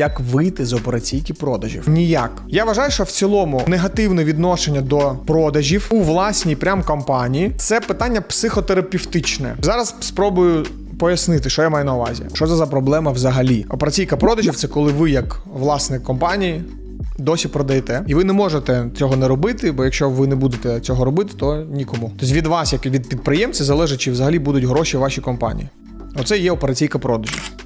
як вийти з операційки продажів. Ніяк. Я вважаю, що в цілому негативне відношення до продажів у власній прям компанії це питання психотерапевтичне. Зараз спробую. Пояснити, що я маю на увазі. Що це за проблема взагалі? Операційка продажів це коли ви, як власник компанії, досі продаєте. І ви не можете цього не робити, бо якщо ви не будете цього робити, то нікому. Тобто від вас, як від підприємця, залежить, чи взагалі будуть гроші в вашій компанії. Оце є операційка продажів.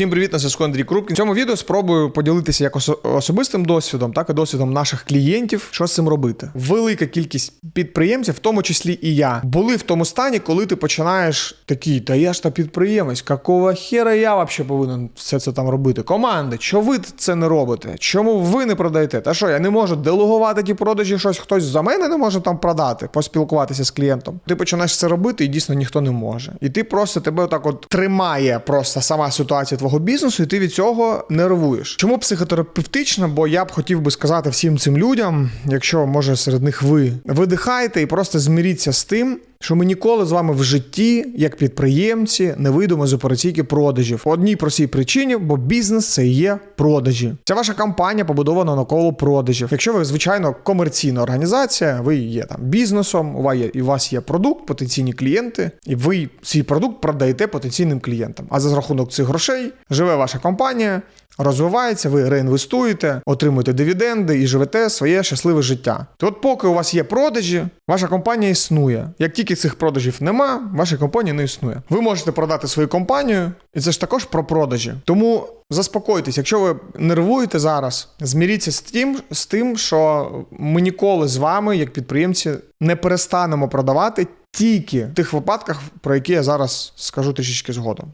Всім привіт, на зв'язку Андрій Крупкін. В цьому відео спробую поділитися як особистим досвідом, так і досвідом наших клієнтів, що з цим робити. Велика кількість підприємців, в тому числі і я, були в тому стані, коли ти починаєш такий, та я ж та підприємець, какого хера я взагалі повинен все це там робити? Команди, що ви це не робите? Чому ви не продаєте? Та що, я не можу делегувати ті продажі, щось хтось за мене не може там продати, поспілкуватися з клієнтом. Ти починаєш це робити, і дійсно ніхто не може. І ти просто тебе так от тримає просто сама ситуація твого бізнесу, і ти від цього нервуєш. Чому психотерапевтично? Бо я б хотів би сказати всім цим людям, якщо може серед них ви видихайте і просто зміріться з тим. Що ми ніколи з вами в житті, як підприємці, не вийдемо з операційки продажів по одній простій причині, бо бізнес це є продажі. Ця ваша компанія побудована навколо продажів. Якщо ви звичайно комерційна організація, ви є там бізнесом, у вас є у вас є продукт, потенційні клієнти, і ви свій продукт продаєте потенційним клієнтам. А за рахунок цих грошей живе ваша компанія. Розвивається, ви реінвестуєте, отримуєте дивіденди і живете своє щасливе життя. То от поки у вас є продажі, ваша компанія існує. Як тільки цих продажів нема, ваша компанія не існує. Ви можете продати свою компанію, і це ж також про продажі. Тому заспокойтесь, якщо ви нервуєте зараз, зміріться з тим, з тим, що ми ніколи з вами, як підприємці, не перестанемо продавати тільки в тих випадках, про які я зараз скажу трішечки згодом.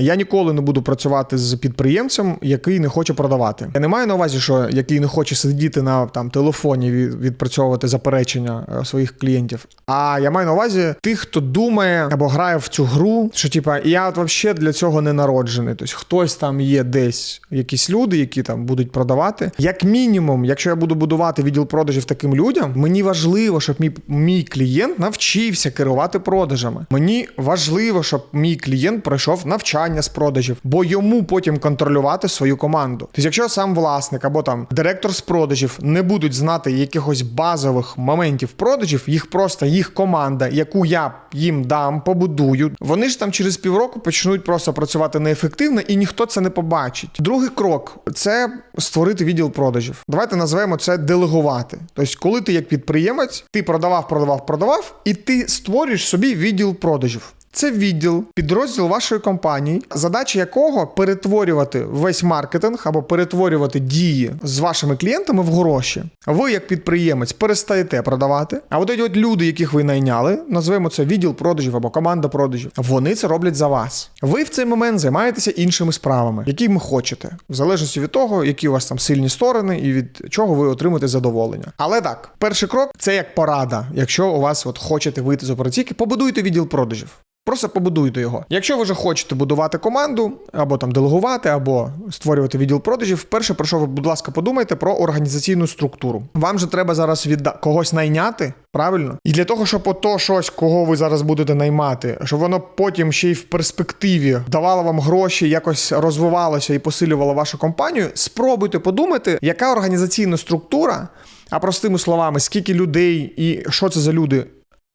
Я ніколи не буду працювати з підприємцем, який не хоче продавати. Я не маю на увазі, що який не хоче сидіти на там телефоні від, відпрацьовувати заперечення е, своїх клієнтів. А я маю на увазі тих, хто думає або грає в цю гру, що типа я от взагалі для цього не народжений. Тобто хтось там є десь, якісь люди, які там будуть продавати. Як мінімум, якщо я буду будувати відділ продажів таким людям, мені важливо, щоб мій, мій клієнт навчився керувати продажами. Мені важливо, щоб мій клієнт пройшов навчання з продажів, бо йому потім контролювати свою команду. Тобто, якщо сам власник або там директор з продажів не будуть знати якихось базових моментів продажів, їх просто їх команда, яку я їм дам, побудую, вони ж там через півроку почнуть просто працювати неефективно, і ніхто це не побачить. Другий крок це створити відділ продажів. Давайте назвемо це делегувати. Тобто, коли ти як підприємець, ти продавав, продавав, продавав, і ти створюєш собі відділ продажів. Це відділ, підрозділ вашої компанії, задача якого перетворювати весь маркетинг або перетворювати дії з вашими клієнтами в гроші. Ви, як підприємець, перестаєте продавати. А от от люди, яких ви найняли, назвемо це відділ продажів або команда продажів. Вони це роблять за вас. Ви в цей момент займаєтеся іншими справами, які ви хочете, в залежності від того, які у вас там сильні сторони і від чого ви отримаєте задоволення. Але так, перший крок це як порада. Якщо у вас от хочете вийти з операційки, побудуйте відділ продажів. Просто побудуйте його. Якщо ви вже хочете будувати команду, або там делегувати, або створювати відділ продажів, перше, про що ви, будь ласка, подумайте про організаційну структуру. Вам же треба зараз відда... когось найняти, правильно? І для того, щоб ото щось, кого ви зараз будете наймати, щоб воно потім ще й в перспективі давало вам гроші, якось розвивалося і посилювало вашу компанію, спробуйте подумати, яка організаційна структура, а простими словами, скільки людей і що це за люди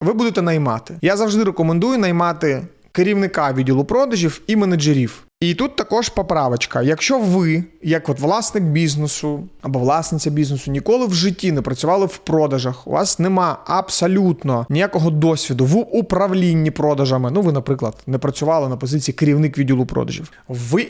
ви будете наймати. Я завжди рекомендую наймати керівника відділу продажів і менеджерів. І тут також поправочка. Якщо ви, як от власник бізнесу або власниця бізнесу, ніколи в житті не працювали в продажах, у вас нема абсолютно ніякого досвіду в управлінні продажами. Ну, ви, наприклад, не працювали на позиції керівник відділу продажів. Ви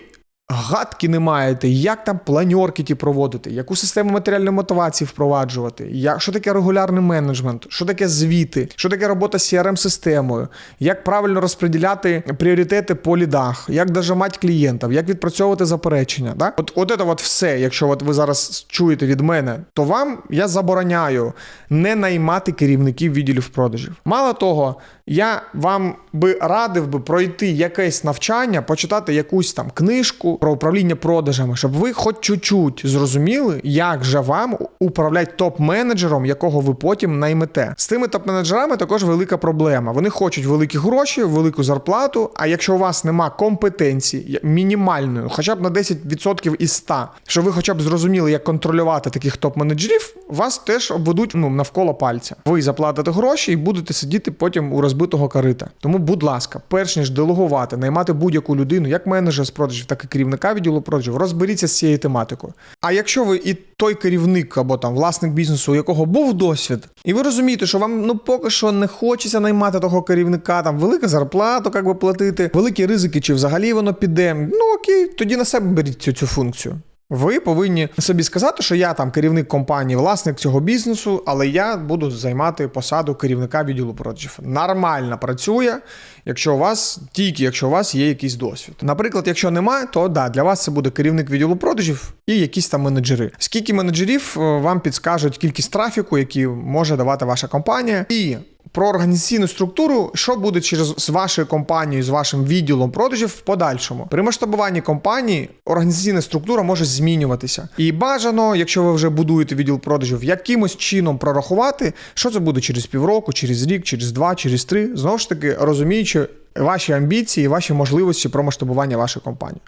гадки не маєте, як там планьорки ті проводити, яку систему матеріальної мотивації впроваджувати, як, що таке регулярний менеджмент, що таке звіти, що таке робота з CRM-системою, як правильно розподіляти пріоритети по лідах, як дожимати клієнтів, як відпрацьовувати заперечення. Так? От, от це от все, якщо от ви зараз чуєте від мене, то вам я забороняю не наймати керівників відділів продажів. Мало того, Я вам би радив би пройти якесь навчання, почитати якусь там книжку про управління продажами, щоб ви хоч чуть-чуть зрозуміли, як же вам управляти топ-менеджером, якого ви потім наймете. З тими топ-менеджерами також велика проблема. Вони хочуть великі гроші, велику зарплату. А якщо у вас нема компетенції мінімальної, хоча б на 10% із 100, що ви хоча б зрозуміли, як контролювати таких топ-менеджерів, вас теж обведуть ну, навколо пальця. Ви заплатите гроші і будете сидіти потім у розбитого корита. Тому, будь ласка, перш ніж делегувати, наймати будь-яку людину, як менеджера з продажів, так і керівника відділу продажів, розберіться з цією тематикою. А якщо ви і той керівник або там власник бізнесу, у якого був досвід, і ви розумієте, що вам ну поки що не хочеться наймати того керівника, там велика зарплата, як би платити, великі ризики, чи взагалі воно піде. Ну окей, тоді на себе беріть цю, цю функцію. Ви повинні собі сказати, що я там керівник компанії, власник цього бізнесу, але я буду займати посаду керівника відділу продажів. Нормально працює, якщо у вас тільки якщо у вас є якийсь досвід. Наприклад, якщо немає, то да, для вас це буде керівник відділу продажів і якісь там менеджери. Скільки менеджерів е, вам підскажуть кількість трафіку, який може давати ваша компанія, і про організаційну структуру, що буде через з вашою компанією, з вашим відділом продажів в подальшому. При масштабуванні компанії організаційна структура може змінюватися. І бажано, якщо ви вже будуєте відділ продажів, якимось чином прорахувати, що це буде через півроку, через рік, через два, через три. Знову ж таки, розуміючи ваші амбіції, ваші можливості про масштабування вашої компанії.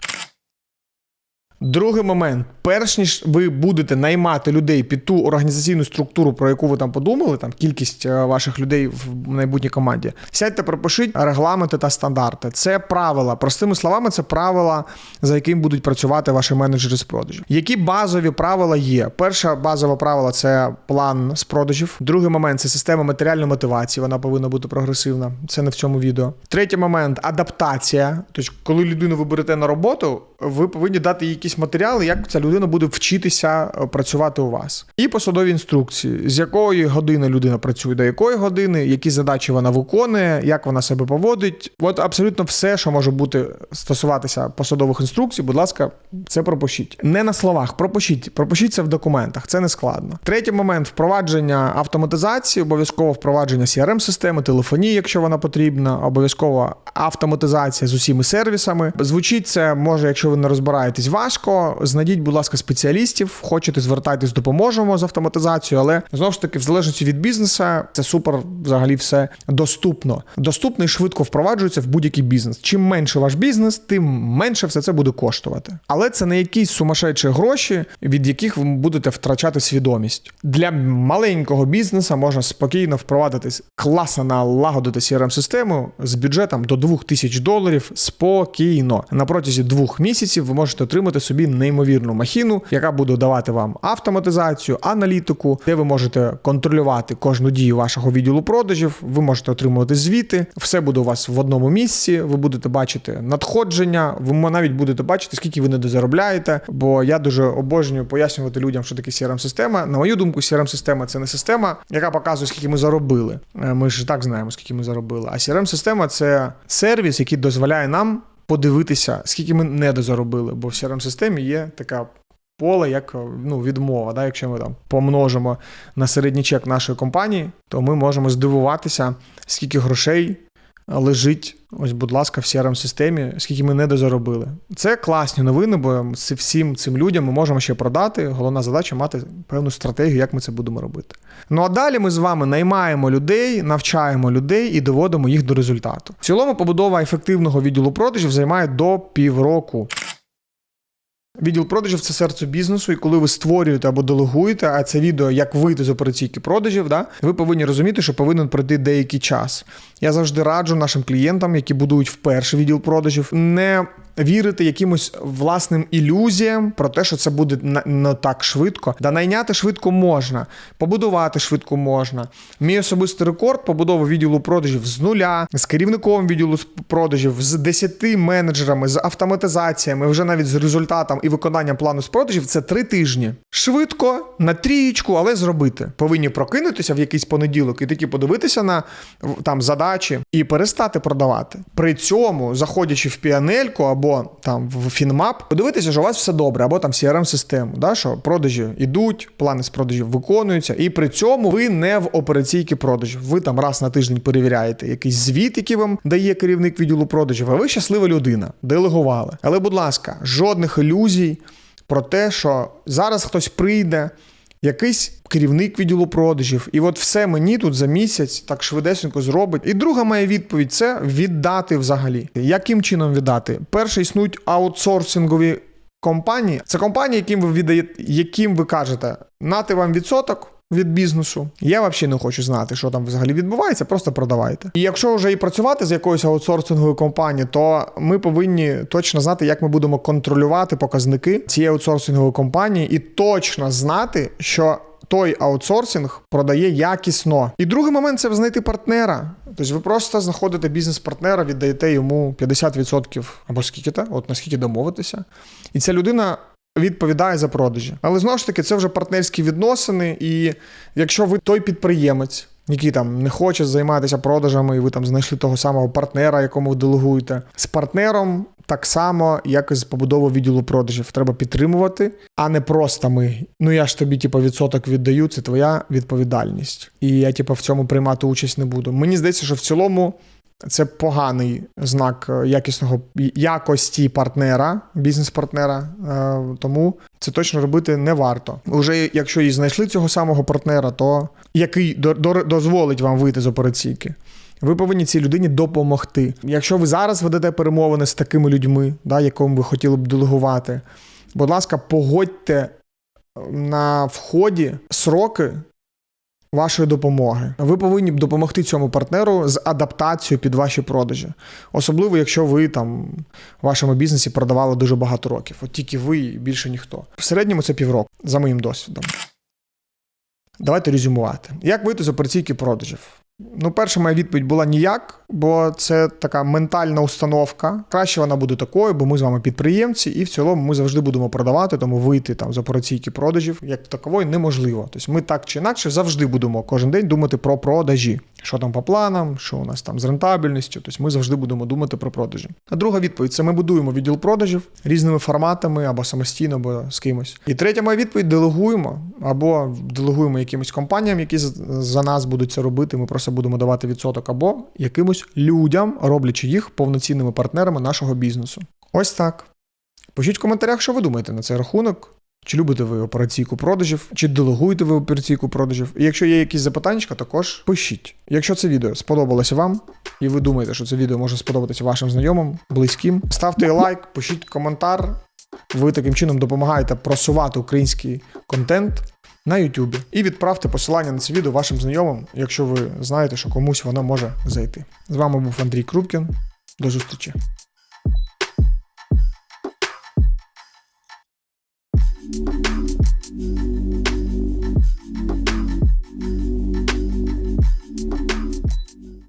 Другий момент, перш ніж ви будете наймати людей під ту організаційну структуру, про яку ви там подумали, там кількість е, ваших людей в майбутній команді, сядьте, пропишіть регламенти та стандарти. Це правила. Простими словами, це правила, за яким будуть працювати ваші менеджери з продажів. Які базові правила є? Перше базове правило це план з продажів. Другий момент це система матеріальної мотивації. Вона повинна бути прогресивна. Це не в цьому відео. Третій момент адаптація. Тобто, коли людину ви берете на роботу, ви повинні дати їй якісь матеріали, як ця людина буде вчитися е, працювати у вас. І посадові інструкції, з якої години людина працює, до якої години, які задачі вона виконує, як вона себе поводить. От абсолютно все, що може бути стосуватися посадових інструкцій, будь ласка, це пропишіть. Не на словах, пропишіть, пропишіть це в документах, це не складно. Третій момент впровадження автоматизації, обов'язково впровадження crm системи телефонії, якщо вона потрібна, обов'язково автоматизація з усіми сервісами. Звучить це може, якщо ви не розбираєтесь, важко. Знайдіть, будь ласка, спеціалістів. Хочете звертайтесь, допоможемо з автоматизацією, але знову ж таки, в залежності від бізнесу, це супер взагалі все доступно. Доступно і швидко впроваджується в будь-який бізнес. Чим менше ваш бізнес, тим менше все це буде коштувати. Але це не якісь сумасшедші гроші, від яких ви будете втрачати свідомість. Для маленького бізнесу можна спокійно впровадити класно налагодити crm систему з бюджетом до 2000 доларів спокійно. На протязі двох місяців ви можете отримати собі неймовірну махіну, яка буде давати вам автоматизацію, аналітику, де ви можете контролювати кожну дію вашого відділу продажів. Ви можете отримувати звіти. Все буде у вас в одному місці. Ви будете бачити надходження. Ви навіть будете бачити, скільки ви недозаробляєте. Бо я дуже обожнюю пояснювати людям, що таке crm система На мою думку, crm система це не система, яка показує, скільки ми заробили. Е, Ми ж так знаємо, скільки ми заробили. А crm система це сервіс, який дозволяє нам подивитися, скільки ми недозаробили. Бо в crm системі є така. Поле як ну, відмова. Да? Якщо ми там помножимо на середній чек нашої компанії, то ми можемо здивуватися, скільки грошей лежить, ось, будь ласка, в crm системі скільки ми недозаробили. Це класні новини, бо всім цим людям ми можемо ще продати. Головна задача мати певну стратегію, як ми це будемо робити. Ну а далі ми з вами наймаємо людей, навчаємо людей і доводимо їх до результату. В цілому побудова ефективного відділу продажів займає до півроку. Відділ продажів це серце бізнесу, і коли ви створюєте або делегуєте, а це відео як вийти з операційки продажів, да, ви повинні розуміти, що повинен пройти деякий час. Я завжди раджу нашим клієнтам, які будують вперше відділ продажів, не вірити якимось власним ілюзіям про те, що це буде не так швидко. Да найняти швидко можна, побудувати швидко можна. Мій особистий рекорд побудови відділу продажів з нуля, з керівником відділу продажів, з 10 менеджерами, з автоматизаціями, вже навіть з результатом і виконанням плану з продажів це три тижні. Швидко, на трієчку, але зробити. Повинні прокинутися в якийсь понеділок і такі подивитися на там задачі і перестати продавати. При цьому, заходячи в піанельку або або там в Фінмап, подивитися, що у вас все добре, або там crm систему да, що продажі йдуть, плани з продажів виконуються, і при цьому ви не в операційки продажів. Ви там раз на тиждень перевіряєте якийсь звіт, який вам дає керівник відділу продажів, а ви щаслива людина, делегували. Але, будь ласка, жодних ілюзій про те, що зараз хтось прийде якийсь керівник відділу продажів, і от все мені тут за місяць так швидесенько зробить. І друга моя відповідь це віддати взагалі. Яким чином віддати? Перше існують аутсорсингові компанії. Це компанії, яким ви віддаєте, яким ви кажете, нати вам відсоток. Від бізнесу я взагалі не хочу знати, що там взагалі відбувається, просто продавайте. І якщо вже і працювати з якоюсь аутсорсинговою компанією, то ми повинні точно знати, як ми будемо контролювати показники цієї аутсорсингової компанії, і точно знати, що той аутсорсинг продає якісно. І другий момент це знайти партнера. Тобто ви просто знаходите бізнес-партнера, віддаєте йому 50% або скільки то от наскільки домовитися. І ця людина відповідає за продажі. Але знову ж таки, це вже партнерські відносини. І якщо ви той підприємець, який там не хоче займатися продажами, і ви там знайшли того самого партнера, якому ви делегуєте, з партнером. Так само, як і з побудовою відділу продажів, треба підтримувати, а не просто ми. Ну я ж тобі, типу, відсоток віддаю, це твоя відповідальність. І я, типу, в цьому приймати участь не буду. Мені здається, що в цілому це поганий знак е, якісного якості партнера, бізнес-партнера. Е, Тому це точно робити не варто. Уже якщо і знайшли цього самого партнера, то який до- до- дозволить вам вийти з операційки. Ви повинні цій людині допомогти. Якщо ви зараз ведете перемовини з такими людьми, да, яким ви хотіли б делегувати, будь ласка, погодьте на вході сроки вашої допомоги. Ви повинні допомогти цьому партнеру з адаптацією під ваші продажі. Особливо, якщо ви там в вашому бізнесі продавали дуже багато років. От тільки ви і більше ніхто. В середньому це півроку, за моїм досвідом. Давайте резюмувати. Як вийти з операційки продажів? Ну, перша моя відповідь була ніяк, бо це така ментальна установка. Краще вона буде такою, бо ми з вами підприємці, і в цілому ми завжди будемо продавати, тому вийти там з операційки продажів як такової неможливо. Тобто ми так чи інакше завжди будемо кожен день думати про продажі. Що там по планам, що у нас там з рентабельністю. Тобто ми завжди будемо думати про продажі. А друга відповідь це ми будуємо відділ продажів різними форматами або самостійно, або з кимось. І третя моя відповідь делегуємо або делегуємо якимось компаніям, які за нас будуть це робити. Ми просто будемо давати відсоток, або якимось людям, роблячи їх повноцінними партнерами нашого бізнесу. Ось так. Пишіть в коментарях, що ви думаєте на цей рахунок. Чи любите ви операційку продажів, чи делегуєте ви операційку продажів? І якщо є якісь запитання, також пишіть. Якщо це відео сподобалося вам, і ви думаєте, що це відео може сподобатися вашим знайомим, близьким, ставте лайк, пишіть коментар. Ви таким чином допомагаєте просувати український контент на YouTube. І відправте посилання на це відео вашим знайомим, якщо ви знаєте, що комусь воно може зайти. З вами був Андрій Крупкін. До зустрічі.